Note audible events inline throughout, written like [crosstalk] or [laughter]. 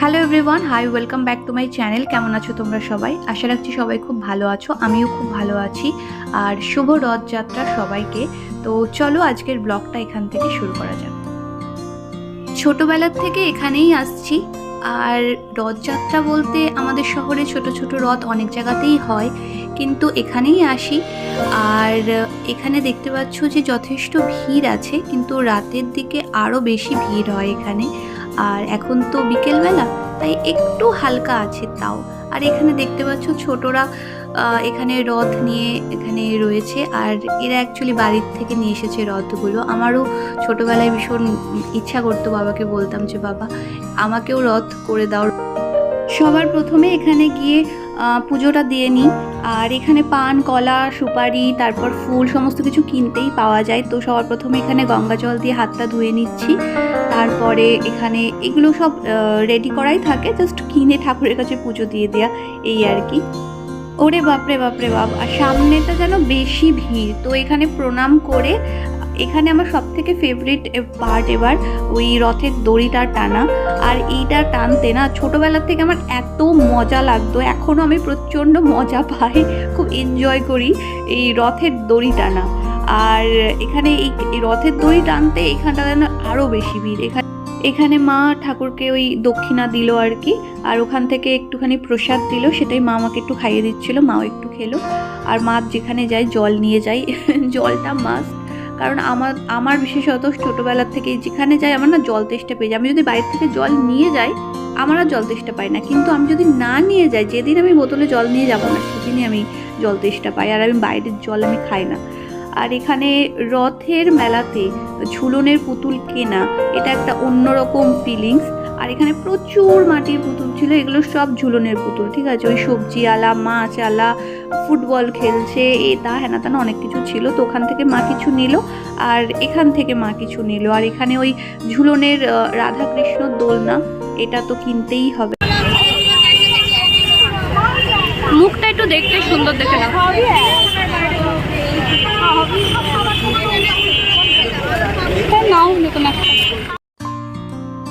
Hello everyone hi welcome back to my channel কেমন আছো তোমরা সবাই? আশা রাখছি সবাই খুব ভালো আছো, আমিও খুব ভালো আছি। আর শুভ রথযাত্রা সবাইকে। তো চলো আজকের ব্লগটা এখান থেকে শুরু করা যাক। ছোটোবেলার থেকে এখানেই আসছি। আর রথযাত্রা বলতে আমাদের শহরে ছোট ছোট রথ অনেক জায়গাতেই হয়, কিন্তু এখানেই আসি। আর এখানে দেখতে পাচ্ছ যে যথেষ্ট ভিড় আছে, কিন্তু রাতের দিকে আরও বেশি ভিড় হয় এখানে। আর এখন তো বিকেলবেলা, তাই একটু হালকা আছে তাও। আর এখানে দেখতে পাচ্ছ ছোটরা এখানে রথ নিয়ে এখানে রয়েছে। আর এরা অ্যাকচুয়ালি বাড়ির থেকে নিয়ে এসেছে রথগুলো। আমারও ছোটবেলায় ভীষণ ইচ্ছা করতো বাবাকে বলতাম যে, বাবা, আমাকেও রথ করে দাও। সবার প্রথমে এখানে গিয়ে পুজোটা দিয়ে নিই। আর এখানে পান, কলা, সুপারি, তারপর ফুল সমস্ত কিছু কিনতেই পাওয়া যায়। তো সবার প্রথমে এখানে গঙ্গা জল দিয়ে হাতটা ধুয়ে নিচ্ছি। তারপরে এখানে এগুলো সব রেডি করাই থাকে জাস্ট কিনে ঠাকুরের কাছে পুজো দিয়ে দেওয়া এই আর কি। ওরে বাপরে বাপরে, বাপ। আর সামনেটা যেন বেশি ভিড়। তো এখানে প্রণাম করে এখানে আমার সব থেকে ফেভারিট পার্ট এবার ওই রথের দড়িটা টানা। আর এইটা টানতে না ছোটোবেলার থেকে আমার এত মজা লাগতো এখনও আমি প্রচণ্ড মজা পাই, খুব এনজয় করি এই রথের দড়ি টানা। আর এখানে এই রথের দড়ি টানতে এখানটা যেন আরও বেশি ভিড়। এখানে এখানে মা ঠাকুরকে ওই দক্ষিণা দিল আর কি, আর ওখান থেকে একটুখানি প্রসাদ দিল, সেটাই মা আমাকে একটু খাইয়ে দিচ্ছিল, মাও একটু খেলো। আর মা যেখানে যায় জল নিয়ে যায়, [laughs] জলটা মাস্ট কারণ আমার আমার বিশেষত ছোটোবেলার থেকে যেখানে যাই আমার না জল তেষ্টা পেয়ে যায়। আমি যদি বাইরে থেকে জল নিয়ে যাই, আমার আর জল তেষ্টা পাই না। কিন্তু আমি যদি না নিয়ে যাই, যেদিন আমি বোতলে জল নিয়ে যাব না, সেদিনই আমি জল তেষ্টা পাই। আর আমি বাইরের জল আমি খাই না। আর এখানে রথের মেলাতে ঝুলনের পুতুল কেনা, এটা একটা অন্যরকম ফিলিংস আর এখানে প্রচুর মাটির পুতুল ছিল, এগুলো সব ঝুলনের পুতুল, ঠিক আছে? ওই সবজি আলা, মাছ আলা, ফুটবল খেলছে, এ এটা হ্যানা তেনা অনেক কিছু ছিল, তো ওখান থেকে মা কিছু নিল আর এখান থেকে মা কিছু নিল। আর এখানে ওই ঝুলনের রাধাকৃষ্ণ দোলনা, এটা তো কিনতেই হবে। মুখটা একটু দেখতে সুন্দর দেখে না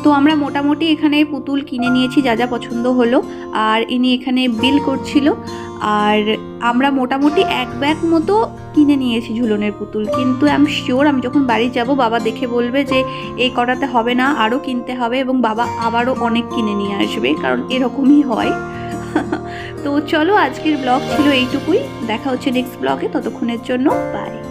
তো আমরা মোটামুটি এখানে পুতুল কিনে নিয়েছি, যা যা পছন্দ হলো। আর ইনি এখানে বিল করছিল। আর আমরা মোটামুটি এক ব্যাগ মতো কিনে নিয়েছি ঝুলনের পুতুল। কিন্তু আমি শিওর আমি যখন বাড়ি যাব, বাবা দেখে বলবে যে, এই করাতে হবে না আরও কিনতে হবে এবং বাবা আবারও অনেক কিনে নিয়ে আসবে। কারণ এরকমই হয়। [laughs] তো চলো আজকের ব্লগ ছিল এইটুকুই। দেখা হচ্ছে নেক্সট ব্লগে। ততক্ষণের জন্য বাই